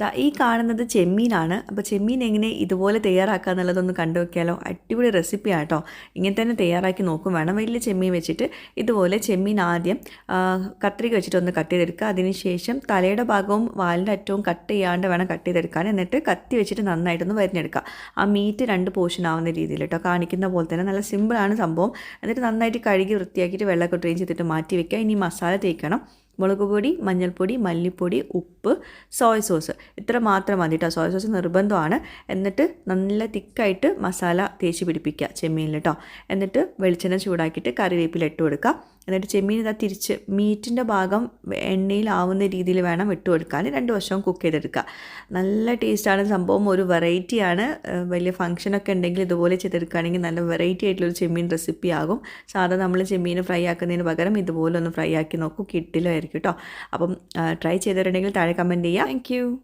ദാ ഈ കാണുന്നത് ചെമ്മീനാണ്. അപ്പോൾ ചെമ്മീൻ എങ്ങനെ ഇതുപോലെ തയ്യാറാക്കുക എന്നുള്ളതൊന്ന് കണ്ടു നോക്കിയാലോ. അടിപൊളി റെസിപ്പിയാണ് കേട്ടോ ഇങ്ങനെ തന്നെ തയ്യാറാക്കി നോക്കും വേണം. വലിയ ചെമ്മീൻ വെച്ചിട്ട് ഇതുപോലെ ചെമ്മീൻ ആദ്യം കത്രിക വെച്ചിട്ട് ഒന്ന് കട്ട് ചെയ്തെടുക്കുക. അതിനുശേഷം തലയുടെ ഭാഗവും വാലിന്റെ അറ്റവും കട്ട് ചെയ്യാണ്ട് വേണം കട്ട് ചെയ്തെടുക്കാൻ. എന്നിട്ട് കത്തി വെച്ചിട്ട് നന്നായിട്ടൊന്ന് വരിഞ്ഞെടുക്കുക. ആ മീറ്റ് രണ്ട് പോർഷൻ ആവുന്ന രീതിയിൽ കേട്ടോ കാണിക്കുന്ന പോലെ തന്നെ നല്ല സിമ്പിളാണ് സംഭവം. എന്നിട്ട് നന്നായിട്ട് കഴുകി വൃത്തിയാക്കിയിട്ട് വെള്ളമൊക്കെ ചെയ്തിട്ട് മാറ്റി വെക്കുക. ഇനി മസാല തേക്കണം. മുളക് പൊടി മഞ്ഞൾപ്പൊടി മല്ലിപ്പൊടി ഉപ്പ് സോയ സോസ് ഇത്ര മാത്രം മതി കേട്ടോ സോയ സോസ് നിർബന്ധമാണ്. എന്നിട്ട് നല്ല തിക്കായിട്ട് മസാല തേച്ച് പിടിപ്പിക്കുക ചെമ്മീനിൽ കേട്ടോ എന്നിട്ട് വെളിച്ചെണ്ണ ചൂടാക്കിയിട്ട് കറിവേപ്പില ഇട്ട് കൊടുക്കുക. എന്നിട്ട് ചെമ്മീൻ ഇതാ തിരിച്ച് മീറ്റിന്റെ ഭാഗം എണ്ണയിലാവുന്ന രീതിയിൽ വേണം ഇട്ട് കൊടുക്കാൻ. രണ്ട് വർഷവും കുക്ക് ചെയ്തെടുക്കുക. നല്ല ടേസ്റ്റാണ് സംഭവം ഒരു വെറൈറ്റിയാണ് വലിയ ഫംഗ്ഷനൊക്കെ ഉണ്ടെങ്കിൽ ഇതുപോലെ ചെയ്തെടുക്കുകയാണെങ്കിൽ നല്ല വെറൈറ്റി ആയിട്ടുള്ളൊരു ചെമ്മീൻ റെസിപ്പി ആകും. സാധാരണ നമ്മൾ ചെമ്മീൻ ഫ്രൈ ആക്കുന്നതിന് പകരം ഇതുപോലെ ഒന്ന് ഫ്രൈ ആക്കി നോക്കൂ. കിട്ടിലായിരിക്കും കേട്ടോ അപ്പം ട്രൈ ചെയ്തിട്ടുണ്ടെങ്കിൽ താഴെ കമൻറ്റ് ചെയ്യുക താങ്ക്